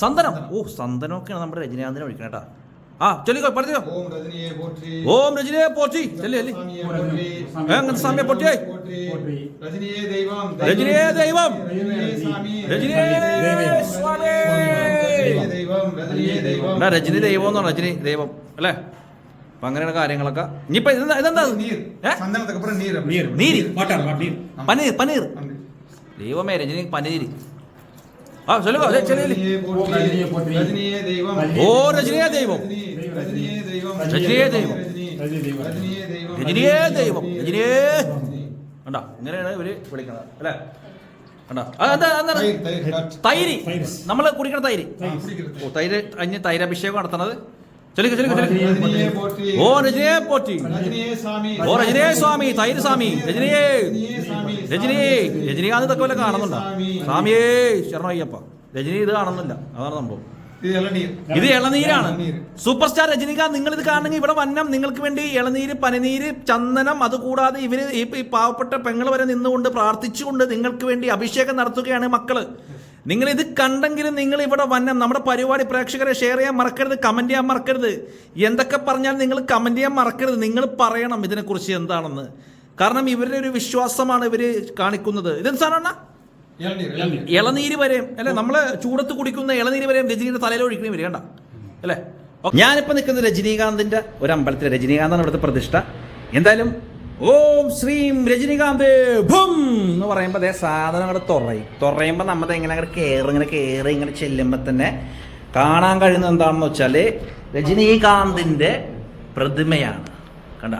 സന്തനം ഓ സന്തനമൊക്കെയാണ് നമ്മുടെ രജനീകാന്തിനെ വിളിക്കണം കേട്ടാ ആ ചൊല്ലിക്കോ പറഞ്ഞോ. ഓം രജനിയെ പോറ്റി. ചെല്ലി ചെല്ലി. അങ്ങനത്തെ സ്വാമിയെ. പോറ്റി. രജനിയെ ദൈവം. രജനിയെ രജനി ദൈവം എന്നാണ് രജനി ദൈവം. അല്ലേ? അപ്പൊ അങ്ങനെയുള്ള കാര്യങ്ങളൊക്കെ. ഇനിയിപ്പൊ ഇതെന്താ ഇതെന്താ? നീര്. പനീർ പനീർ. ദൈവമേ രജനി പനീര്. ചെല്ലി. രജനിയെ പോറ്റി. രജനിയെ പോറ്റി. രജനിയെ ദൈവം. ഓ രജനിയെ ദൈവം രജനി- രജനിയെ ദൈവം. രജനിയെ ദൈവം. രജനിയേ രജനിയെ ദൈവം. രജനിയെ ദൈവം. രജനിയെ ദൈവം. രജനിയെ. കണ്ടാ ഇങ്ങനെയാണ് ഇവർ വിളിക്കുന്നത് അല്ലേ? കണ്ടാ. തൈര്, നമ്മൾ കുടിക്കണ തൈര്. ഓ തൈര് അഞ്ഞ് തൈരഭിഷേകം നടത്തണത് ചൊല്ലിക്കോ ചൊല്ലിക്കോ ഓ രജനിയെ പോറ്റി. രജനിയെ സ്വാമി. ഓ രജനിയെ സ്വാമി തൈര് സ്വാമി. രജനിയെ രജനിയെ രജനികാന്ത് ഇതൊക്കെ വല്ല കാണുന്നുണ്ടോ? സ്വാമിയേ ശരണയ്യപ്പ. രജനി ഇത് കാണുന്നില്ല. അതാണ് സംഭവം. ഇത് ഇളനീരാണ്. സൂപ്പർ സ്റ്റാർ രജനികാന്ത് നിങ്ങൾ ഇത് കാണണമെങ്കിൽ ഇവിടെ വന്നം. നിങ്ങൾക്ക് വേണ്ടി ഇളനീര് പനിനീര് ചന്ദനം അതുകൂടാതെ ഇവർ ഈ ഈ പാവപ്പെട്ട പെങ്ങൾ വരെ നിന്നുകൊണ്ട് പ്രാർത്ഥിച്ചുകൊണ്ട് നിങ്ങൾക്ക് വേണ്ടി അഭിഷേകം നടത്തുകയാണ് മക്കൾ. നിങ്ങൾ ഇത് കണ്ടെങ്കിലും നിങ്ങൾ ഇവിടെ വന്നം. നമ്മുടെ പരിപാടി പ്രേക്ഷകരെ ഷെയർ ചെയ്യാൻ മറക്കരുത് കമന്റ് ചെയ്യാൻ മറക്കരുത്. എന്തൊക്കെ പറഞ്ഞാൽ നിങ്ങൾ കമന്റ് ചെയ്യാൻ മറക്കരുത്. നിങ്ങൾ പറയണം ഇതിനെക്കുറിച്ച് എന്താണെന്ന്. കാരണം ഇവരുടെ ഒരു വിശ്വാസമാണ് ഇവർ കാണിക്കുന്നത്. ഇതെന്ത് ഇളനീർ. ഇളനീര് വരെയും അല്ലെ? നമ്മൾ ചൂടത്ത് കുടിക്കുന്ന ഇളനീര് വരെയും രജനീയുടെ തലയിൽ ഒഴിക്കണേ വരിക കണ്ട? അല്ലേ? ഞാനിപ്പോ നിൽക്കുന്ന രജനീകാന്തിന്റെ ഒരു അമ്പലത്തിൽ രജനീകാന്താണ് ഇവിടുത്തെ പ്രതിഷ്ഠ. എന്തായാലും ഓം ശ്രീം രജനീകാന്ത് എന്ന് പറയുമ്പോൾ അതേ സാധനം അങ്ങോട്ട് തുറയും. തുറയുമ്പോൾ നമ്മൾ ഇങ്ങനെ അങ്ങോട്ട് കയറി ഇങ്ങനെ കയറി ഇങ്ങനെ ചെല്ലുമ്പോൾ തന്നെ കാണാൻ കഴിയുന്നത് എന്താണെന്ന് വെച്ചാൽ രജനീകാന്തിന്റെ പ്രതിമയാണ്. കണ്ട?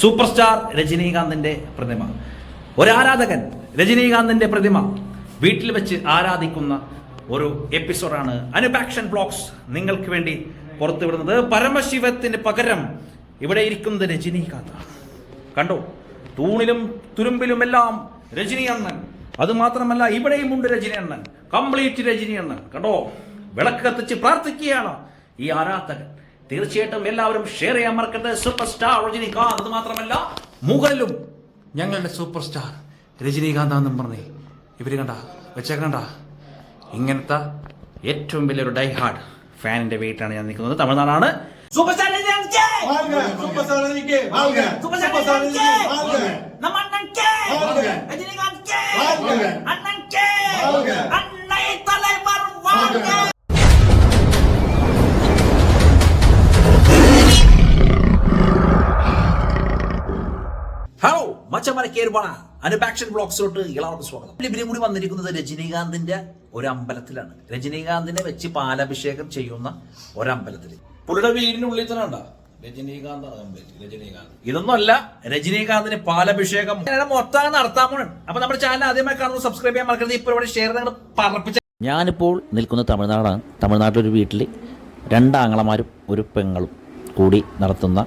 സൂപ്പർ സ്റ്റാർ രജനീകാന്തിന്റെ പ്രതിമ. ഒരാരാധകൻ രജനീകാന്തിന്റെ പ്രതിമ വീട്ടിൽ വെച്ച് ആരാധിക്കുന്ന ഒരു എപ്പിസോഡാണ് അനുപാക്ഷൻ ബ്ലോഗ്സ് നിങ്ങൾക്ക് വേണ്ടി പുറത്തുവിടുന്നത്. പരമശിവത്തിന് പകരം ഇവിടെ ഇരിക്കുന്നത് രജനീകാന്ത്. കണ്ടോ? തൂണിലും തുരുമ്പിലും എല്ലാം രജനി അണ്ണൻ അത് മാത്രമല്ല ഇവിടെയും ഉണ്ട് രജനി അണ്ണൻ കംപ്ലീറ്റ് രജനി അണ്ണൻ കണ്ടോ? വിളക്ക് കത്തിച്ച് പ്രാർത്ഥിക്കുകയാണ് ഈ ആരാധകൻ. തീർച്ചയായിട്ടും എല്ലാവരും ഷെയർ ചെയ്യാൻ മറക്കരുത് സൂപ്പർ സ്റ്റാർ രജനീകാന്ത് അത് മാത്രമല്ല മുകളിലും ഞങ്ങളുടെ സൂപ്പർ സ്റ്റാർ രജനീകാന്ത് എന്നും പറഞ്ഞേ ഇവര് കണ്ട വെച്ചേക്കണ്ട ഇങ്ങനത്തെ ഏറ്റവും വലിയൊരു ഡൈ ഹാർഡ് ഫാനിന്റെ വീട്ടിലാണ് ഞാൻ നിൽക്കുന്നത് തമിഴ്നാടാണ് സൂപ്പർ സ്റ്റാർ രജനീകാന്ത് ജയ്! வாழ்க சூப்பர் ஸ்டார் ரஜினிக்கு வாழ்க சூப்பர் ஸ்டார் ഹലോ മച്ചമര കേരുവാണ് അനുപാക്ഷൻ ബ്ലോക്സിലോട്ട് എല്ലാവർക്കും സ്വാഗതം. ഇവരും കൂടി വന്നിരിക്കുന്നത് രജനീകാന്തിന്റെ ഒരു അമ്പലത്തിലാണ് രജനീകാന്തിനെ വെച്ച് പാലഭിഷേകം ചെയ്യുന്ന ഒരമ്പലത്തിൽ. പുള്ളിയുടെ വീടിനുള്ളിൽ തന്നെ ഉണ്ടോ രജനീകാന്താണ് കംപ്ലീറ്റ് രജനീകാന്ത്. ഇതൊന്നും അല്ല രജനീകാന്തിന് പാലഭിഷേകം. മൊത്തം നടത്താൻ പോണ് അപ്പൊ നമ്മുടെ ചാനൽ ആദ്യമായി കാണുന്നത് സബ്സ്ക്രൈബ് ചെയ്യാൻ മറക്കരുത്. ഇപ്പൊ ഇവിടെ ഷെയർ നിങ്ങൾ പറപ്പിച്ച. ഞാനിപ്പോൾ നിൽക്കുന്ന തമിഴ്നാടാണ്. തമിഴ്നാട്ടിലൊരു വീട്ടിൽ രണ്ടാങ്ങളമാരും ഒരു പെങ്ങളും കൂടി നടത്തുന്ന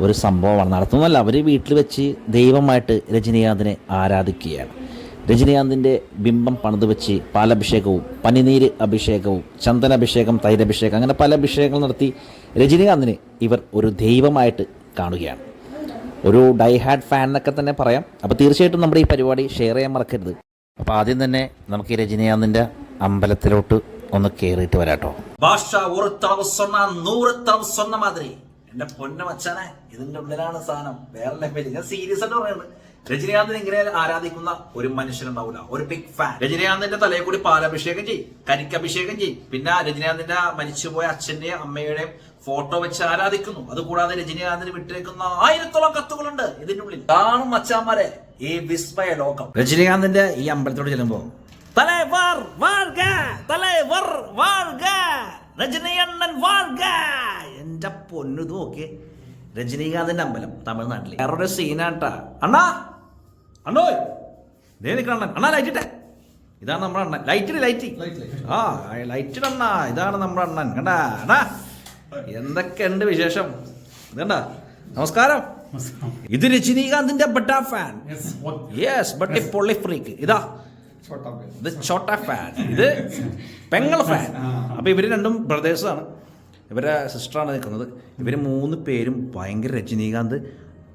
ഒരു സംഭവമാണ്. നടത്തുന്നതല്ല അവർ വീട്ടിൽ വെച്ച് ദൈവമായിട്ട് രജനീകാന്തിനെ ആരാധിക്കുകയാണ്. രജനീകാന്തിന്റെ ബിംബം പണിത് വെച്ച് പാലഭിഷേകവും പനിനീര് അഭിഷേകവും ചന്ദനാഭിഷേകം തൈരഭിഷേകം അങ്ങനെ പല അഭിഷേകങ്ങൾ നടത്തി രജനീകാന്തിനെ ഇവർ ഒരു ദൈവമായിട്ട് കാണുകയാണ്. ഒരു ഡൈഹാഡ് ഫാൻ എന്നൊക്കെ തന്നെ പറയാം. അപ്പോൾ തീർച്ചയായിട്ടും നമ്മുടെ ഈ പരിപാടി ഷെയർ ചെയ്യാൻ മറക്കരുത്. അപ്പോൾ ആദ്യം തന്നെ നമുക്ക് ഈ രജനീകാന്തിന്റെ അമ്പലത്തിലോട്ട് ഒന്ന് കയറിയിട്ട് വരാട്ടോ. ഭാഷ ഒരു തളവ് നൂറ് തളവ് മാതിരി. എന്റെ പൊന്നെ പൊന്നമച്ചാനെ ഇതിന്റെ ഉള്ളിലാണ് സാധനം. വേറെ ലെവലിൽ ഞാൻ സീരിയസ് ആയിട്ട് പറയുന്നത് രജനീകാന്തിനെ ഇങ്ങനെ ആരാധിക്കുന്ന ഒരു മനുഷ്യനുണ്ടാവില്ല ഒരു ബിഗ് ഫാൻ രജനീകാന്തിന്റെ തലയിൽ കൂടി പാലഭിഷേകം ചെയ്യും കരിക്കഭിഷേകം ചെയ്യും. പിന്നെ രജനീകാന്തിന്റെ മരിച്ചുപോയ അച്ഛന്റെയും അമ്മയുടെയും ഫോട്ടോ വെച്ച് ആരാധിക്കുന്നു. അതുകൂടാതെ രജനീകാന്തിന് വിട്ടേക്കുന്ന ആയിരത്തോളം കത്തുകളുണ്ട് ഇതിന്റെ ഉള്ളിൽ. കാണും അച്ഛാമാരെ ഈ വിസ്മയ ലോകം. രജനീകാന്തിന്റെ ഈ അമ്പലത്തോട് ചെല്ലുമ്പോ തലേ വർ തലൈവർ വാഴ്ക രജനീകണ്ണൻ വാഴ്ക. എന്റെ പൊന്നു നോക്കേ രജനീകാന്തിന്റെ അമ്പലം തമിഴ്നാട്ടിൽ വേറൊരു സീനാട്ടാ അണ്ണാ! അണ്ണോ ഇതേ അണ്ണാ ലൈറ്റിട്ടെ ഇതാണ് നമ്മുടെ അണ്ണൻ. ലൈറ്റ് ലൈറ്റ് ആ ലൈറ്റ് അണ്ണാ. ഇതാണ് നമ്മുടെ അണ്ണൻ. കണ്ടാ? അണ്ണാ! എന്തൊക്കെയുണ്ട് വിശേഷം? ഇതണ്ട നമസ്കാരം. ഇത് രജനീകാന്തിന്റെ ബട്ടാ ഫാൻ യെസ് ബട്ട് പൊള്ളി ഫ്രീക്ക് ഇതാ. ഇത് ഫാൻ ഇത് പെങ്ങൾ ഫാൻ അപ്പൊ ഇവർ രണ്ടും ബ്രദേഴ്സാണ് ഇവരെ സിസ്റ്ററാണ് നിൽക്കുന്നത് ഇവർ മൂന്ന് പേരും ഭയങ്കര രജനീകാന്ത്.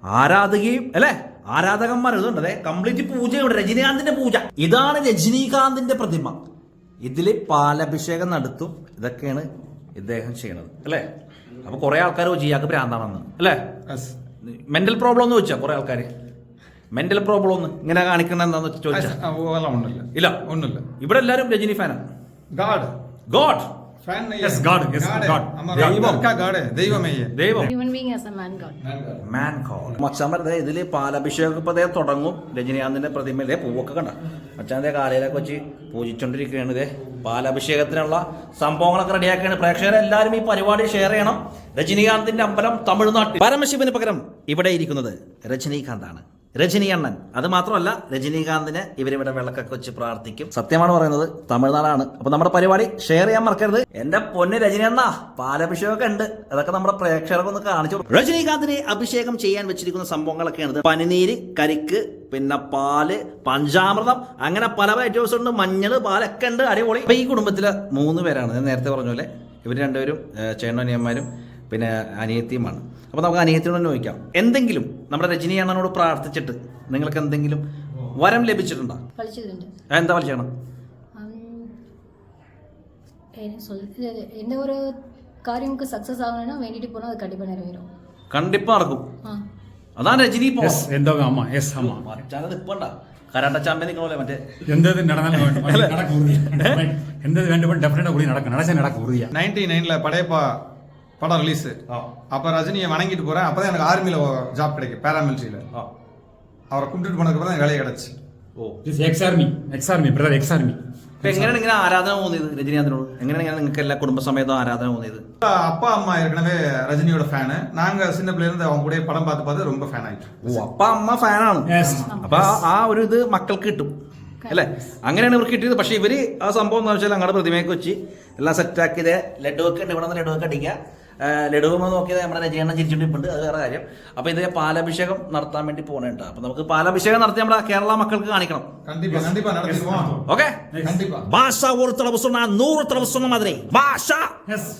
ആരാധകയും അല്ലെ? ആരാധകന്മാർ ഇതുണ്ട് അതെ കംപ്ലീറ്റ് പൂജയുണ്ട് രജനീകാന്തിന്റെ പൂജ. ഇതാണ് രജനീകാന്തിന്റെ പ്രതിമ. ഇതിൽ പാലഭിഷേകം നടത്തും. ഇതൊക്കെയാണ് ഇദ്ദേഹം ചെയ്യണത്. അല്ലേ? അപ്പൊ കുറെ ആൾക്കാർ ജിയാക്ക് ഭ്രാന്താണെന്ന്. അല്ലേ? മെന്റൽ പ്രോബ്ലം എന്ന് ചോദിച്ചാ കുറെ ആൾക്കാർ മെന്റൽ പ്രോബ്ലം ഒന്ന് ഇങ്ങനെ കാണിക്കണ എന്താന്ന് ചോദിച്ചാൽ ഇല്ല. ഒന്നുമില്ല. ഇവിടെ എല്ലാരും രജനി ഫാനാണ് god god fan Yes, God, yes, God. ദൈവം ഗാഡ്. ദൈവമേ ദൈവം. Human being as a man god. Man call മച്ചാമ്പരത്തെ ഇതിൽ പാലഭിഷേകം ഇപ്പൊ തുടങ്ങും. രജനീകാന്തിന്റെ പ്രതിമയിലെ പൂവൊക്കെ കണ്ട? മച്ചാന്റെ കാലയിലൊക്കെ വെച്ച് പൂജിച്ചോണ്ടിരിക്കുകയാണ് ഇതേ പാലഭിഷേകത്തിനുള്ള സംഭവങ്ങളൊക്കെ റെഡിയാക്കുകയാണ്. പ്രേക്ഷകരെല്ലാവരും ഈ പരിപാടി ഷെയർ ചെയ്യണം. രജനീകാന്തിന്റെ അമ്പലം തമിഴ്നാട്ടിൽ. പരമശിവന് പകരം ഇവിടെ ഇരിക്കുന്നത് രജനീകാന്താണ്. രജനി അണ്ണൻ അത് മാത്രമല്ല രജനീകാന്തിന് ഇവരിവിടെ വിളക്കൊക്കെ വെച്ച് പ്രാർത്ഥിക്കും. സത്യമാണ് പറയുന്നത് തമിഴ്നാടാണ്. അപ്പൊ നമ്മുടെ പരിപാടി ഷെയർ ചെയ്യാൻ മറക്കരുത്. എന്റെ പൊന്ന് രജനി അണ്ണ പാലഭിഷേകമൊക്കെ ഉണ്ട്. അതൊക്കെ നമ്മുടെ പ്രേക്ഷകർക്ക് ഒന്ന് കാണിച്ചു. രജനീകാന്തിനെ അഭിഷേകം ചെയ്യാൻ വെച്ചിരിക്കുന്ന സംഭവങ്ങളൊക്കെയാണ് പനിനീര് കരിക്ക് പിന്നെ പാൽ പഞ്ചാമൃതം അങ്ങനെ പല ഐറ്റംസ് ഉണ്ട്. മഞ്ഞൾ പാലൊക്കെ ഉണ്ട്. അടിപൊളി. ഈ കുടുംബത്തിലെ മൂന്ന് പേരാണ്. ഞാൻ നേരത്തെ പറഞ്ഞ പോലെ ഇവർ രണ്ടുപേരും ചേട്ടനിയന്മാരും പിന്നെ അനിയത്തിയുമാണ് അപ്പോൾ നമുക്ക് അനിയത്തിയോട് തന്നെ ചോദിക്കാം എന്തെങ്കിലും നമ്മുടെ രജനി അണ്ണനോട് പ്രാർത്ഥിച്ചിട്ട് നിങ്ങൾക്ക് എന്തെങ്കിലും വരം ലഭിച്ചിട്ടുണ്ടോ படிச்சதுண்டு ആ, എന്താ വിളിച്ചണം என்ன சொல் இது எந்த ஒரு காரியமுக்கு சக்ஸஸ் ஆகணும்னா வேண்டிட்டு போனால் அது கண்டிப்பாக நிறைவேறும் കണ്ടിപ്പോ നടക്കും ஆ അതാണ് രജനി പോ எஸ் எந்த ஆமா எஸ் ஆமா മച്ചാനെ നിൽപ്പണ്ട കരാട്ട ചാമ്പ്യൻ നിൽക്കണല്ലേ മറ്റേ எந்த இது நடந்தாலும் வேண்டும். அது நடக்க உறுதியா எந்த இது வேண்டும் டெஃபினட்டா உறுதி நடக்கும் நடச்சா நடக்க உறுதியா நைன்டி நைன்ல படையப்பா படம் ரிலீஸ் அப்ப ரஜினியை வணங்கிட்டு போறேன் அப்பதான் எனக்கு ஆர்மில ஜாப் கிடைக்கும் பேராமிலிட்டரியில ആ அவரை கும்பிட்டு போனதுக்கு அப்புறம் தான் எனக்கு வேலையை கிடைச்சு oh this ex army ex army brother ex army ഇപ്പൊ എങ്ങനെയാണ് ഇങ്ങനെ ആരാധന തോന്നിയത് രജനീകാന്തിനോട് എങ്ങനെയാണ് ഇങ്ങനെ നിങ്ങൾക്ക് എല്ലാ കുടുംബസമേതം ആരാധന തോന്നിയത് அப்பா அம்மா ஏற்கனவே ரஜினியோட ஃபேனு நாங்க சின்ன பிள்ளைல இருந்து அவங்க கூட படம் பார்த்து பார்த்து ரொம்ப ஃபேன் ஆயிட்டு ഓ അപ്പ അമ്മ ഫാനാണ് எஸ் അപ്പൊ ആ- ആ ഒരു ഇത് മക്കൾക്ക് കിട്ടും അല്ലേ അങ്ങനെയാണ് ഇവർക്ക് കിട്ടിയത് പക്ഷേ ഇവര് ആ സംഭവം എന്ന് വെച്ചാൽ അങ്ങടെ പ്രതിമയൊക്കെ വെച്ച് എല്ലാം സെറ്റാക്കിയത് ലഡു ഒക്കെ ഉണ്ട് ഇവിടെ നിന്ന് ലഡു ഒക്കെ അടിക്കുക ആ, ലഡു നമ്മൾ നോക്കിയത് നമ്മുടെ രജയണ്ണൻ ചിരിച്ചിട്ടുണ്ട് അത് വേറെ കാര്യം അപ്പൊ ഇത് പാലാഭിഷേകം നടത്താൻ വേണ്ടി പോകുന്നുണ്ട് അപ്പൊ നമുക്ക് പാലാഭിഷേകം നടത്തി നമ്മുടെ കേരള മക്കൾക്ക് കാണിക്കണം கண்டிப்பா கண்டிப்பா நடத்திடுவோம் ഓക്കെ கண்டிப்பா ഭാഷ ഒരു തടവ് சொன்னா നൂറ് തടവ് சொன்ன മാതിരി ഭാഷ எஸ்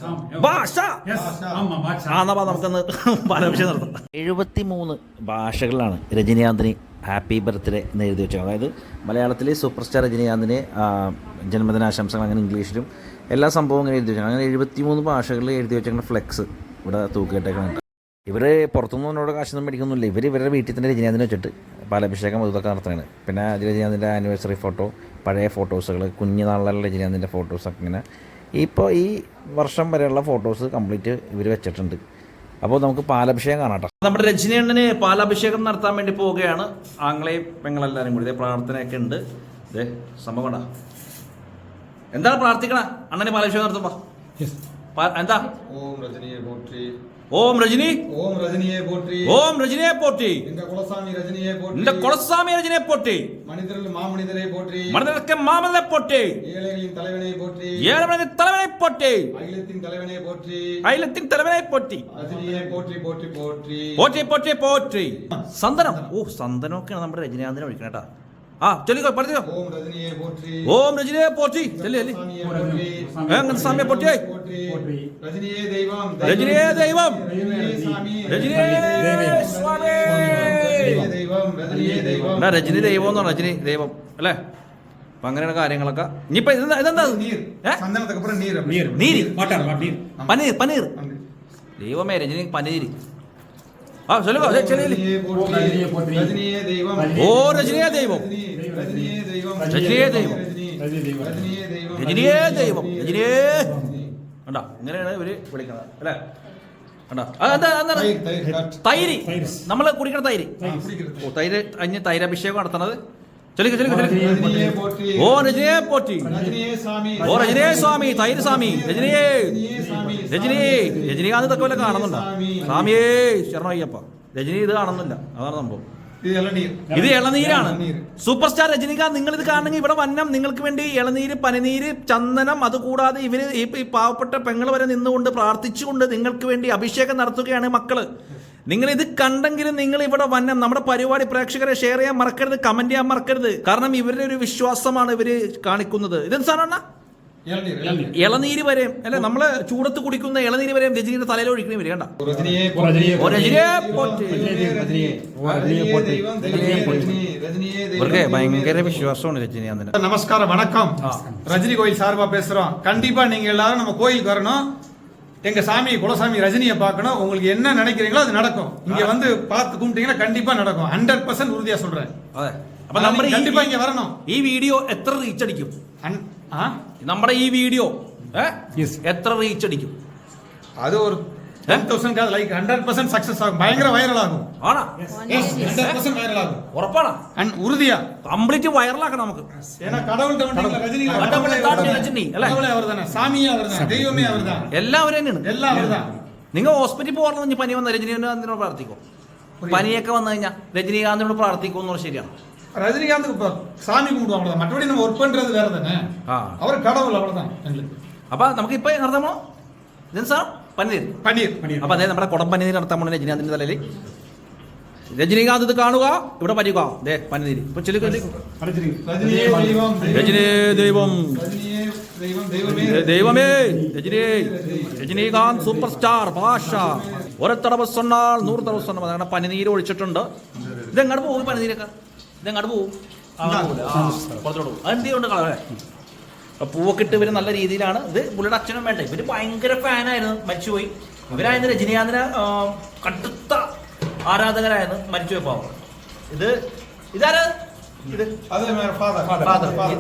ഭാഷ எஸ் ஆமா பாட்ஷா ആ എന്നാ വാ, നമുക്കൊന്ന് പാലാഭിഷേകം നടത്താം എഴുപത്തി മൂന്ന് ഭാഷകളിലാണ് രജനീകാന്തിന് ഹാപ്പി ബർത്ത്ഡേ എന്ന് എഴുതി വെച്ചു അതായത് മലയാളത്തിലെ സൂപ്പർ സ്റ്റാർ രജനീകാന്തിന് ജന്മദിനാശംസകൾ അങ്ങനെ ഇംഗ്ലീഷിലും എല്ലാ സംഭവവും അങ്ങനെ എഴുതി വെച്ചാൽ അങ്ങനെ എഴുപത്തി മൂന്ന് ഭാഷകളിൽ എഴുതി വെച്ചിട്ടുണ്ട് ഫ്ലെക്സ് ഇവിടെ തൂക്കിയിട്ടേക്കുന്നുണ്ട് ഇവർ പുറത്തുനിന്ന് എന്നോട് കാശൊന്നും മേടിക്കുന്നില്ല ഇവർ ഇവരുടെ വീട്ടിൽ തന്നെ രജനീകാന്തിനെ വെച്ചിട്ട് പാലഭിഷേകം ഇതൊക്കെ നടത്തുകയാണ്. പിന്നെ രജനീകാന്തിന്റെ ആനിവേഴ്സറി ഫോട്ടോ പഴയ ഫോട്ടോസുകൾ കുഞ്ഞുനാളിലുള്ള രജനീകാന്തിന്റെ ഫോട്ടോസൊക്കെ ഇങ്ങനെ. ഇപ്പോൾ ഈ വർഷം വരെയുള്ള ഫോട്ടോസ് കംപ്ലീറ്റ് ഇവർ വെച്ചിട്ടുണ്ട്. അപ്പോൾ നമുക്ക് പാലഭിഷേകം കാണാം നമ്മുടെ രജനിയണ്ണന് പാലാഭിഷേകം നടത്താൻ വേണ്ടി പോവുകയാണ്. ആംഗ്ലയും പെങ്ങളെല്ലാവരും കൂടി ഇതേ പ്രാർത്ഥനയൊക്കെ ഉണ്ട്. അതെ സംഭവം എന്താണ് പ്രാർത്ഥിക്കണ? അണ്ണനെ പാലാഭിഷേകം നടത്തുമ്പോ. എന്താ? ഓം രജനിയെ പോറ്റി ഓം രജനി ஓம் ரஜினியை போற்றி ഓം രജനിയെ പോറ്റി எங்க குலசாமி ரஜினியை போற்றி നിന്റെ കുളസ്വാമി രജനിയെ പോറ്റി மனிதர்கள் மாமனிதரை போற்றி മണനിരക്കെ മാമനെ പോറ്റി ஏழைகளின் தலைவனை போற்றி ഏഴമണി തലവനെ പോറ്റി அகிலத்தின் தலைவனை போற்றி അയലത്തിൻ തലവനെ പോറ്റി ரஜினியை போற்றி போற்றி போற்றி പോറ്റി പോറ്റി പോറ്റി സന്തനം ഓ സന്തനമൊക്കെയാണ് നമ്മുടെ രജനീകാന്തിനെ വിളിക്കണ हाँ चलिए पढ़ दो ओम रजनीय पोटी चलिए सामने पोटी रजनीय दैवम രജനി രജനി ദൈവം എന്നാണ് രജനി ദൈവം അല്ലേ? അപ്പൊ കാര്യങ്ങളൊക്കെ. ഇനിയിപ്പോ ഇതെന്താ? ഇതെന്താ നീര്. പനീർ പനീർ. ദൈവമേ രജനി പനീര്. ആ ചൊല്ലുക ഓ രജനിയെ ദൈവം. രജനിയേ ദൈവം. രജനിയേ ദൈവം. രജനിയേ ദൈവം. രജനിയേ കണ്ട? ഇങ്ങനെയാണ് ഇവർ വിളിക്കുന്നത്. അല്ലേ? തൈര് നമ്മൾ കുടിക്കണ തൈര്. ഓ തൈര് അഞ്ഞ് തൈര് അഭിഷേകം നടത്തണത്. ചൊല്ലിക്ക ചൊല്ലിക്ക ഓ രജനിയെ പോറ്റി. ഓ രജനിയെ സ്വാമി തൈര് സ്വാമി. രജനിയെ. രജനി രജനികാന്ത് തക്കവല്ല കാണുന്നുണ്ടോ? സ്വാമിയേ ശരണയ്യപ്പ. രജനി ഇത് കാണുന്നില്ല. അതാണ് സംഭവം. ഇത് ഇളനീരാണ്. സൂപ്പർ സ്റ്റാർ രജനികാന്ത് നിങ്ങൾ ഇത് കാണണമെങ്കിൽ ഇവിടെ വന്നം. നിങ്ങൾക്ക് വേണ്ടി ഇളനീര് പനിനീര് ചന്ദനം അതുകൂടാതെ ഇവർ ഈ പാവപ്പെട്ട പെങ്ങൾ വരെ നിന്നുകൊണ്ട് പ്രാർത്ഥിച്ചുകൊണ്ട് നിങ്ങൾക്ക് വേണ്ടി അഭിഷേകം നടത്തുകയാണ് മക്കൾ. നിങ്ങൾ ഇത് കണ്ടെങ്കിലും നിങ്ങൾ ഇവിടെ വന്നം. നമ്മുടെ പരിപാടി പ്രേക്ഷകരെ ഷെയർ ചെയ്യാൻ മറക്കരുത് കമന്റ് ചെയ്യാൻ മറക്കരുത്. കാരണം ഇവരുടെ ഒരു വിശ്വാസമാണ് ഇവർ കാണിക്കുന്നത്. ഇതെന്ത് സാറാണ് ഇളനീര് വരെയും അല്ലെ നമ്മള് ചൂടത്ത് കുടിക്കുന്ന ഇളനീര് വരെയും രജനീന്റെ തലയിൽ ഒഴിക്കണേ വരിക இவருக்கு பயங்கர விசுவாசம் ரஜினி அந்த நமஸ்காரம் வணக்கம் ரஜினி கோயில் சார்பா பேசுறோம் கண்டிப்பா நீங்க எல்லாரும் நம்ம கோயிலுக்கு வரணும் எங்க சாமி குலசாமி ரஜினியை பார்க்கணும் உங்களுக்கு என்ன நினைக்கிறீங்களோ அது நடக்கும். இங்க வந்து பார்த்து கும்பிட்டீங்கன்னா கண்டிப்பா நடக்கும். ஹண்ட்ரட் பர்சன்ட் உறுதியா சொல்றேன். கண்டிப்பா இங்க வரணும். ഈ വീഡിയോ എത്ര റീച്ച് അടിക്കും? നമ്മുടെ ഈ വീഡിയോ എത്ര റീച്ച് അടിക്കും? അത് ഒരു ലൈക്ക് ആകും. വൈറലാകും വൈറലാകും കംപ്ലീറ്റ് വൈറലാക്കണം നമുക്ക്. എല്ലാവരും തന്നെയാണ് നിങ്ങൾ ഹോസ്പിറ്റലിൽ പോകണമെന്ന് പനി വന്ന രജനീകാന്തിനോട് പ്രാർത്ഥിക്കും? പനിയൊക്കെ വന്നു കഴിഞ്ഞാൽ രജനീകാന്തിനോട് പ്രാർത്ഥിക്കുമെന്നുള്ള ശരിയാണ്? ரஜினிகாந்துக்கு இப்ப சாமி கும்பிடுவோம் அவ்வளவுதான் மற்றபடி நம்ம ஒர்க் பண்றது வேற தானே ആ அவர் கடவுள் அவ்வளவுதான் எங்களுக்கு അപ്പൊ നമുക്ക് ഇപ്പൊ നടത്താമോ ഇതിന് സാർ പനിനീര് பன்னீர் അപ്പൊ അതായത് നമ്മുടെ കുടം പനിനീര് നടത്താൻ പോണ രജനീകാന്തിന്റെ തലയിൽ രജനീകാന്ത് ഇത് കാണുക ഇവിടെ പരിക്കുക ദേ പനിനീര് ഇപ്പൊ ചെല്ലുക ரஜினியே தெய்வம் രജനീ ദൈവം ரஜினியே தெய்வம் தெய்வமே ദേ- ദൈവമേ രജനീ രജനീകാന്ത് സൂപ്പർ സ്റ്റാർ ഭാഷ ഒരത്തടവ് സൊന്നാൽ നൂറ് തടവ് സൊന്നാൽ അങ്ങനെ പനിനീര് ഒഴിച്ചിട്ടുണ്ട് ഇതെങ്ങോട്ട് പോകും ഈ പനിനീരൊക്കെ ഇത്. അങ്ങോട്ട് പോവും. പുറത്തോട്ട് പോകും അത് ഇവർ നല്ല രീതിയിലാണ് ഇത് പുള്ളിയുടെ അച്ഛനും വേണ്ട. ഇവർ ഭയങ്കര ഫാനായിരുന്നു മരിച്ചുപോയി. ഇവരായിരുന്നു രജനീകാന്തിന് കടുത്ത ആരാധകരായിരുന്നു മരിച്ചുപോയി പാവം. ഇത് ഇതാരാ? ഇത്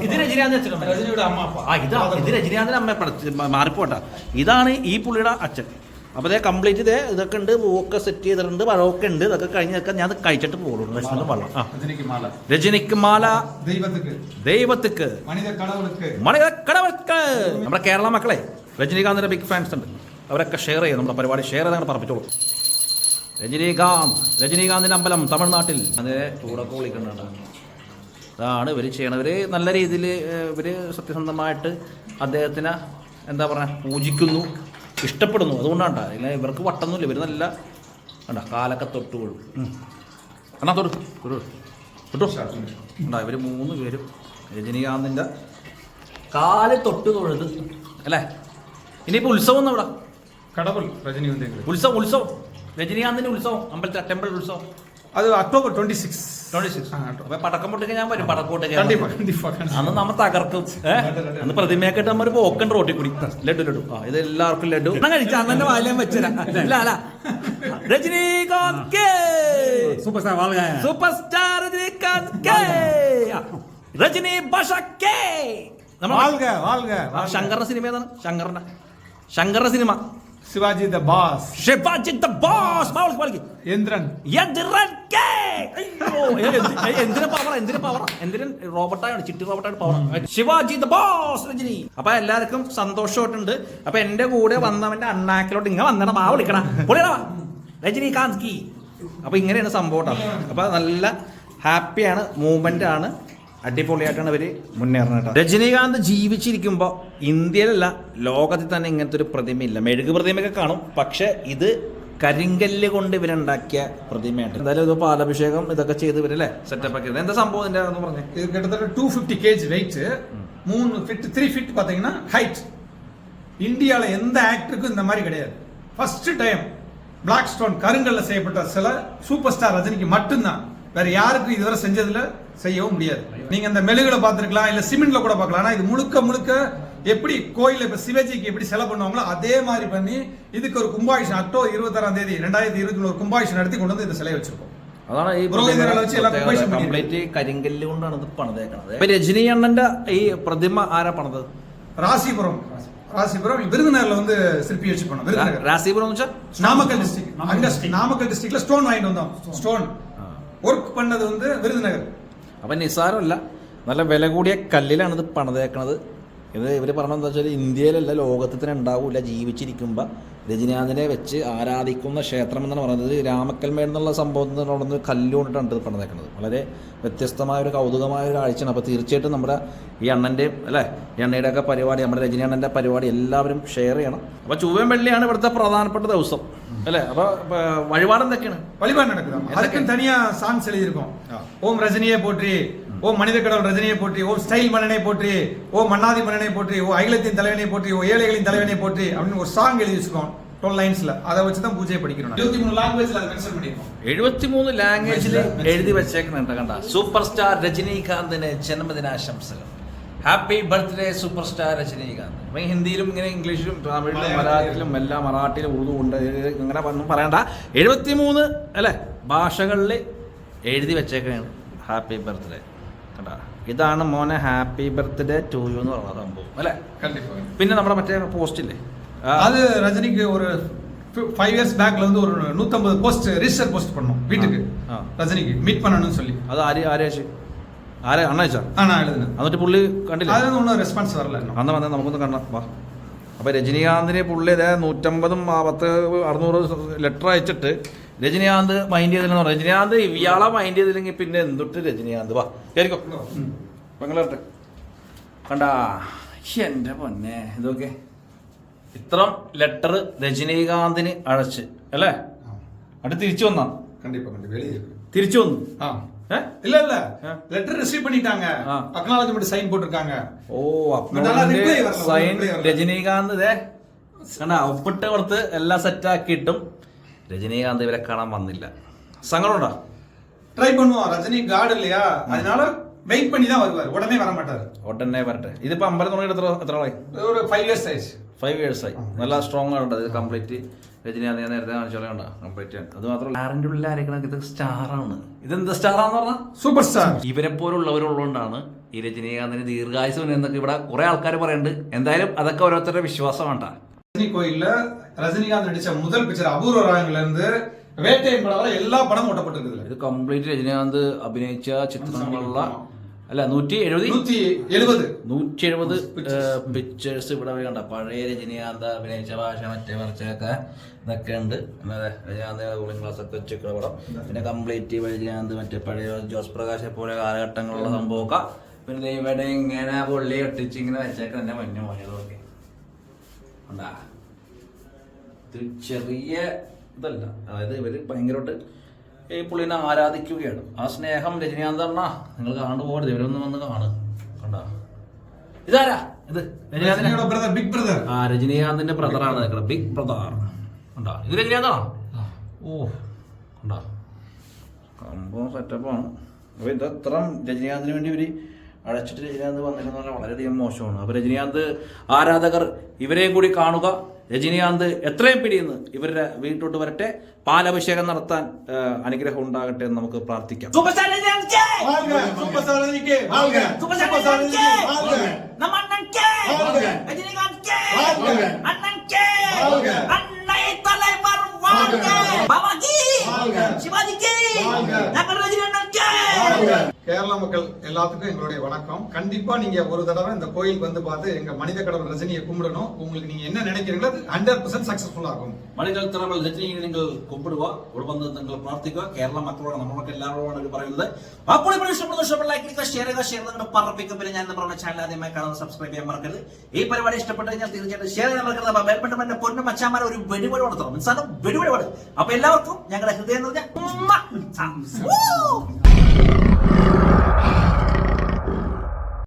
രജനീകാന്തിന്റെ രജനീകാന്ത് അച്ഛനും ഇത്. ഇത് രജനീകാന്തിന്റെ അമ്മ മാറിപ്പോട്ടെ ഇതാണ് ഈ പുള്ളിയുടെ അച്ഛൻ. അപ്പോൾ അതേ കംപ്ലീറ്റ് ഇതേ ഇതൊക്കെ ഉണ്ട് പൂവൊക്കെ സെറ്റ് ചെയ്തിട്ടുണ്ട് പഴമൊക്കെ ഉണ്ട്. ഇതൊക്കെ കഴിഞ്ഞൊക്കെ ഞാൻ കഴിച്ചിട്ട് പോകുള്ളൂ വിശന്നും രജനിക്ക് മാല. ദൈവത്തിക്ക്. മണികടവൾക്ക് നമ്മുടെ കേരള മക്കളെ രജനീകാന്തിന്റെ ബിഗ് ഫാൻസ് ഉണ്ട്. അവരൊക്കെ ഷെയർ ചെയ്യും നമ്മുടെ പരിപാടി ഷെയർ ചെയ്താണ് പറഞ്ഞോളൂ രജനീകാന്ത് രജനീകാന്തിന്റെ അമ്പലം തമിഴ്നാട്ടിൽ. അതിനെ ചൂടൊക്കെ വിളിക്കുന്നുണ്ട് അതാണ് ഇവർ ചെയ്യണത്. ഇവർ നല്ല രീതിയിൽ ഇവർ സത്യസന്ധമായിട്ട് അദ്ദേഹത്തിനെ എന്താ പറയുക പൂജിക്കുന്നു. ഇഷ്ടപ്പെടുന്നു. അതുകൊണ്ടാണ് ഇല്ല ഇവർക്ക് വട്ടൊന്നുമില്ല ഇവർ നല്ല വേണ്ട കാലൊക്കെ തൊട്ട് കൊടുക്കും എന്നാ തൊട്ട് തൊട്ടു. ഉണ്ടാ ഇവർ മൂന്ന് പേരും രജനീകാന്തിന്റെ കാൽ തൊട്ട് തൊഴുത്. അല്ലേ? ഇനിയിപ്പോൾ ഉത്സവം ഒന്നും ഇവിടെ. കടവൽ ഉത്സവം ഉത്സവം. രജനീകാന്തിന്റെ ഉത്സവം അമ്പലത്തെ ടെമ്പിൾ ഉത്സവം. അത് ഒക്ടോബർ ട്വന്റി സിക്സ് ഞാൻ വരും പടക്കം അന്ന് നമ്മൾ തകർക്കും. അന്ന് കൂടി. ലഡു ലഡു. ആ ഇത് എല്ലാവർക്കും ലഡു. കഴിച്ചു അന്നെ വാലയം വെച്ചരാ super star super star Rajinikanth Rajini Baasha K. ശങ്കറിന്റെ സിനിമ ഏതാണ്? ശങ്കറിന്റെ ശങ്കറിന്റെ cinema. Sivaji the boss. Sivaji the boss. മാവളിക്ക് മാവളിക്ക് യന്ത്രൻ. യന്ത്രൻ കേ. അയ്യോ എന്തിനാ പവർ എന്തിനാ പവർ എന്തിനും റോബർട്ടാണ് Chitti റോബർട്ടാണ് power Sivaji the boss Rajini അപ്പൊ എല്ലാവർക്കും സന്തോഷമായിട്ടുണ്ട്. അപ്പൊ എന്റെ കൂടെ വന്നവന്റെ അണ്ണാക്കിലോട്ട് ഇങ്ങനെ വന്നണം മാ വിളിക്കണം പൊളിയടാ രജനികാന്ത് കി അപ്പൊ ഇങ്ങനെയാണ് സംഭവം കേട്ടോ. അപ്പൊ നല്ല ഹാപ്പിയാണ് മൂവ്മെന്റ് ആണ്. അടിപൊളിയായിട്ടാണ് ഇവര് മുന്നേറുന്നത് കേട്ടോ. രജനീകാന്ത് ജീവിച്ചിരിക്കുമ്പോൾ ഇന്ത്യയിലല്ല ലോകത്തിൽ തന്നെ ഇങ്ങനത്തെ ഒരു പ്രതിമയില്ല മെഴുക് പ്രതിമയൊക്കെ കാണും പക്ഷെ ഇത് കരിങ്കല്ല് കൊണ്ട് ഇവരുണ്ടാക്കിയ പ്രതിമയാണ് എന്തായാലും ഇത് പാലഭിഷേകം ഇതൊക്കെ ചെയ്ത് ഇവരല്ലേ സെറ്റപ്പ് ആക്കിയത് എന്താ സംഭവം ഇതിന്റെ എന്ന് പറഞ്ഞേ இது கிட்டத்தட்ட டூ ஃபிஃப்டி கேஜி வெயிட் மூணு ஃபிட் த்ரீ ஃபிட் பார்த்தீங்கன்னா ஹைட் இந்தியாவில் எந்த ஆக்டருக்கும் இந்த மாதிரி கிடையாது ஃபர்ஸ்ட் டைம் பிளாக் ஸ்டோன் கருங்கல்ல செய்யப்பட்ட சில சூப்பர் ஸ்டார் ரஜினிக்கு மட்டும்தான் வேற யாருக்கும் இதுவரை செஞ்சதுல செய்யவும் முடியாது நீங்க அந்த மெழுகுல பார்த்திருக்கலாம் இல்ல சிமெண்ட்ல கூட பார்க்கலாம் ஆனா இது முழுக்க முழுக்க எப்படி கோயில்ல இப்ப சிவஜிக்கு எப்படி செலவு பண்ணுவாங்களோ அதே மாதிரி பண்ணி இதுக்கு ஒரு கும்பாபிஷேகம் அக்டோபர் இருபத்தாறாம் தேதி ரெண்டாயிரத்தி இருபத்தி ஒரு கும்பாபிஷேகம் നടത്തി കൊണ്ടുവന്ന് ഇത് சிலை வச்சிருக்கோம் അതാണ് ഈ പുരോഹിതരെ വെച്ച് എല്ലാം കുംഭേഷം കംപ്ലീറ്റ് കരിങ്കല്ല് കൊണ്ടാണ് ഇത് പണിതേക്കണത് ഇപ്പൊ രജനി അണ്ണന്റെ ഈ പ്രതിമ ആരാ പണിതത് ராசிபுரம் ராசிபுரம் விருதுநகர்ல வந்து சிற்பி வச்சு போனோம் விருதுநகர் രാസീപുരം എന്ന് വെച്ചാൽ நாமக்கல் டிஸ்ட்ரிக்ட் அங்க நாமக்கல் டிஸ்ட்ரிக்ட்ல ஸ்டோன் வாங்கிட்டு வந்தோம் ஸ்டோன் ஒர்க் பண்ணது வந்து விருதுநகர் അപ്പം നിസ്സാരമല്ല നല്ല വില കൂടിയ കല്ലിലാണ് ഇത് പണിതേക്കണത് ഇത് ഇവർ പറഞ്ഞത് എന്താ വെച്ചാൽ ഇന്ത്യയിലല്ല ലോകത്തിൽ തന്നെ ഉണ്ടാവില്ല ജീവിച്ചിരിക്കുമ്പോൾ രജനീകാന്തിനെ വെച്ച് ആരാധിക്കുന്ന ക്ഷേത്രം എന്നാണ് പറയുന്നത് രാമക്കൽമേട് എന്നുള്ള സംഭവത്തിൽ നിന്ന് കല്ല് കൊണ്ടിട്ടാണ് ഇത് പണിതേക്കുന്നത് വളരെ വ്യത്യസ്തമായ ഒരു കൗതുകമായ ഒരു കാഴ്ചയാണ് അപ്പോൾ തീർച്ചയായിട്ടും നമ്മുടെ ഈ അണ്ണൻ്റെയും അല്ലേ ഈ അണ്ണയുടെ ഒക്കെ പരിപാടി നമ്മുടെ രജനി അണ്ണൻ്റെ പരിപാടി എല്ലാവരും ഷെയർ ചെയ്യണം അപ്പോൾ ചൊവ്വയും വെള്ളിയാണ് ഇവിടുത്തെ പ്രധാനപ്പെട്ട ദിവസം അല്ലേ അപ്പോൾ വഴിപാട് എന്തൊക്കെയാണ് வழிபாடு நடக்குது அதுக்குன்னு தனியா சாங்ஸ் எழுதியிருக்கோம் ஓம் ரஜினியே போற்றி ஓ மனித கடவுள் ரஜினியை போற்றி ஓ ஸ்டைல் மன்னனை போற்றி ஓ மன்னாதி மன்னனை போற்றி ஓ அகிலத்தின் தலைவனை போற்றி ஓ ஏழைகளின் தலைவனை போற்றி அப்படின்னு ஒரு சாங் எழுதி வச்சுக்கோம் டுவெல் லைன்ஸ்ல அதை வச்சு தான் பூஜையை படிக்கணும் இருபத்தி மூணு லாங்குவேஜ்ல அதை மென்ஷன் பண்ணிருக்கோம் എഴുപത്തിമൂന്ന് ലാംഗ്വേജിൽ എഴുതി വെച്ചേക്കുന്നുണ്ട് കണ്ട സൂപ്പർ സ്റ്റാർ രജനീകാന്തിന് ജന്മദിനാശംസകൾ happy birthday super star Rajinikanth അപ്പൊ ഈ ഹിന്ദിയിലും ഇങ്ങനെ ഇംഗ്ലീഷിലും തമിഴിലും മലയാളത്തിലും. മലയാളത്തിലും എല്ലാം മറാഠിയിലും ഉറുദു ഉണ്ട് ഇങ്ങനെ ഒന്നും പറയണ്ട എഴുപത്തിമൂന്ന് അല്ലേ ഭാഷകളിൽ എഴുതി വെച്ചേക്കാണ് ഹാപ്പി ബർത്ത്ഡേ കണ്ട ഇതാണ് മോനെ ഹാപ്പി ബർത്ത്ഡേ ടു യു എന്ന് പറയുന്ന സംഭവം അല്ലേ கண்டிப்பா പിന്നെ നമ്മുടെ മറ്റേ പോസ്റ്റില്ലേ அது ரஜினிக்கு ஒரு ஃபைவ் இயர்ஸ் பேக்ல வந்து ஒரு நூத்தம்பது போஸ்ட் ரிஜிஸ்டர் போஸ்ட் பண்ணோம் வீட்டுக்கு ആ. ரஜினிக்கு மீட் பண்ணணும்னு சொல்லி അത് ആര് ആരേച്ച് ആരെ അണ്ണയച്ചാ ஆ நான் எழுதுனேன் എന്നിട്ട് പുള്ളി കണ്ടില്ല அதுல இருந்து ஒன்றும் ரெஸ்பான்ஸ் வரல இன்னும் അന്ന് വന്നാൽ നമുക്കൊന്ന് കാണാം വാ അപ്പോൾ രജനീകാന്തിന് പുള്ളി ഇതേ നൂറ്റമ്പതും പത്ത് അറുന്നൂറ് ലെറ്റർ അയച്ചിട്ട് രജനീകാന്ത് മൈൻഡ് ചെയ്തില്ലെന്ന് പറഞ്ഞു. രജനീകാന്ത് ഇയാളെ മൈൻഡ് ചെയ്തില്ലെങ്കിൽ പിന്നെ എന്തൊട്ട് രജനീകാന്ത്? വാ കേൾക്കോ പെങ്ങളെട്ട് കണ്ടാ എന്റെ പൊന്നെ. ഇതൊക്കെ. ഇത്രം ലെറ്റർ രജനീകാന്തിന് അഴച്ച് അല്ലേ? അത് തിരിച്ചു വന്നാ. തിരിച്ചു വന്നു. ആ. இல்ல இல்ல ஆ. லெட்டர் ரிசீவ் பண்ணிட்டாங்க ஆ. அக்னாலஜ்மெண்ட் சைன் போட்டிருக்காங்க ഓ But അല്ല, reply വരല, സൈൻ reply വരല. രജനീകാന്ത് ഇതേ കണ്ടാ ഒപ്പിട്ട് കൊടുത്ത് എല്ലാം സെറ്റ് ആക്കിയിട്ടും രജനീകാന്ത് ഇവരെ കാണാൻ വന്നില്ല സങ്കടമുണ്ടോ ட்ரை பண்ணுவோம் ரஜினி கார்டு இல்லையா அதனால வெயிட் பண்ணி தான் வருவார் உடனே வர മാട്ടാറ് ഉടനെ വരട്ടെ ഇതിപ്പോ അമ്പലം തുടങ്ങിയിട്ട് എത്ര എത്ര ആളായി ഒരു ഫൈവ് ഇയേഴ്സ് ആയിച്ച് ഫൈവ് ഇയേഴ്സ് ആയി നല്ല സ്ട്രോങ് ആണ് ഇത് കംപ്ലീറ്റ് രജനീകാന്ത് ഞാൻ നേരത്തെ കാണിച്ചോളെ കണ്ടോ കംപ്ലീറ്റ് അത് മാത്രമല്ല ആറിന്റെ ഉള്ളിൽ ആരൊക്കെ ഇത് സ്റ്റാർ ആണ് ഇതെന്ത് സ്റ്റാർ ആന്ന് പറഞ്ഞാൽ സൂപ്പർ സ്റ്റാർ ഇവരെ പോലുള്ളവരുള്ളതുകൊണ്ടാണ് ഈ രജനീകാന്തിന് ദീർഘായുസം എന്നൊക്കെ ഇവിടെ കുറെ ആൾക്കാർ പറയുന്നുണ്ട് എന്തായാലും അതൊക്കെ ഓരോരുത്തരുടെ വിശ്വാസമാണ് ரஜினி கோயில்ல ரஜினிகாந்த் நடிச்ச முதல் பிக்சர் அபூர்வ ராகங்கள்ல இருந்து வேட்டையன் படம் வரை எல்லா படமும் ஒட்டப்பட்டிருக்குதுல ഇത് കംപ്ലീറ്റ് രജനീകാന്ത് അഭിനയിച്ച ചിത്രങ്ങളുള്ള അല്ല നൂറ്റി എഴുപത്? നൂറ്റി എഴുപത്. നൂറ്റി എഴുപത് പിക്ചേഴ്സ് ഇവിടെ കണ്ട? പഴയ രജനീകാന്ത അഭിനയിച്ച ഭാഷ മറ്റേ വർച്ചയൊക്കെ ഇതൊക്കെ ഉണ്ട്. രജനീകാന്ത കൂളിംഗ് ക്ലാസ് ഒക്കെ വെച്ചിട്ടുള്ള പടം. പിന്നെ കംപ്ലീറ്റ് രജനീകാന്ത് മറ്റേ പഴയ ജോസ് പ്രകാശ് പോലെ കാലഘട്ടങ്ങളുള്ള സംഭവമൊക്കെ. പിന്നെ ഇവിടെ ഇങ്ങനെ പൊള്ളി ഒട്ടിച്ച് ഇങ്ങനെ വെച്ചേക്കാൻ എന്നെ മഞ്ഞ പോയതൊക്കെ ഉണ്ടാ ഇത് ചെറിയ ഇതല്ല. അതായത് ഇവർ ഭയങ്കരമായിട്ട് ഈ പുള്ളിനെ ആരാധിക്കുകയാണ്. ആ സ്നേഹം രജനീകാന്ത് നിങ്ങൾ കാണു പോകരുത് ഇവരൊന്ന് വന്ന് കാണു. കണ്ടാ? ഇതാരാ? ഇത് ബിഗ് ബ്രദർ ആ രജനീകാന്തിന്റെ ബ്രദറാണ് നിങ്ങളുടെ ബിഗ് ബ്രദർ കണ്ടാ? ഇത് രജനീകാന്താണോ ഓ കണ്ടാ? സംഭവം സെറ്റപ്പാണ് അപ്പോൾ ഇതത്ര രജനീകാന്തിന് വേണ്ടി ഇവർ അടച്ചിട്ട് രജനീകാന്ത് വന്നിരുന്നു വളരെ വളരെയധികം മോശമാണ്. അപ്പൊ രജനീകാന്ത് ആരാധകർ ഇവരെയും കൂടി കാണുക രജനീകാന്ത് എത്രയും പിടിയെന്ന് ഇവരുടെ വീട്ടോട്ട് വരട്ടെ. പാലഭിഷേകം നടത്താൻ അനുഗ്രഹം ഉണ്ടാകട്ടെ എന്ന് നമുക്ക് പ്രാർത്ഥിക്കാം. ശിവാജിക്ക്. ഞങ്ങൾ രജനീകാന്ത് ரஜினிக்கு வாழ்க சூப்பர் ஸ்டார் ரஜினிக்கு வாழ்க நம்ம அண்ணன்கே வாழ்க. ரஜினிகாந்த்கே வாழ்க. அண்ணன்கே வாழ்க. அன்னை தலைவர் வாழ்க வாழ்க. பாபாஜி வாழ்க. சிவாஜிக்கு வாழ்க. நம்ம ரஜினி அண்ணன்கே கேரள மக்கள் எல்லாத்துக்கும் எங்களுடைய வணக்கம் கண்டிப்பா நீங்க ஒரு தடவை இந்த கோயில் வந்து பார்த்து எங்க மனித கடவுள் ரஜினியை கும்பிடணும் உங்களுக்கு நீங்க என்ன நினைக்கிறீங்களோ அது ஹண்ட்ரட் பர்சன்ட் சக்சஸ்ஃபுல் ஆகும் മണികൾ തിറമൽ രജനിയെ നിങ്ങൾ കുമ്പിടുക ഇവിടെ വന്ന് നിങ്ങൾ പ്രാർത്ഥിക്കുക കേരള മക്കളോട് നമ്മളൊക്കെ എല്ലാവരോടാണ് ഇത് പറയുന്നത് അപ്പോൾ ഇപ്പോൾ ഇഷ്ടപ്പെടുന്ന ഇഷ്ടപ്പെട്ട ലൈക്ക് ചെയ്യുക ഷെയർ ചെയ്യുക ഷെയർ നിങ്ങളുടെ പറപ്പിക്കും പിന്നെ ഞാൻ പറഞ്ഞ ചാനൽ ആദ്യമായി കാണുന്ന സബ്സ്ക്രൈബ് ചെയ്യാൻ മറക്കരുത് ഈ പരിപാടി ഇഷ്ടപ്പെട്ടു കഴിഞ്ഞാൽ തീർച്ചയായിട്ടും ഷെയർ ചെയ്യാൻ മറക്കരുത് അപ്പോൾ ബെൽബട്ടൺ എന്റെ പൊന്നും മച്ചാമാരെ ഒരു വെടിവെടി കൊടുത്തണം മനസ്സിലാണ് വെടിവെടി അപ്പൊ എല്ലാവർക്കും ഞങ്ങളുടെ ഹൃദയം നിറഞ്ഞ ഉമ്മ. ആ. ഊ.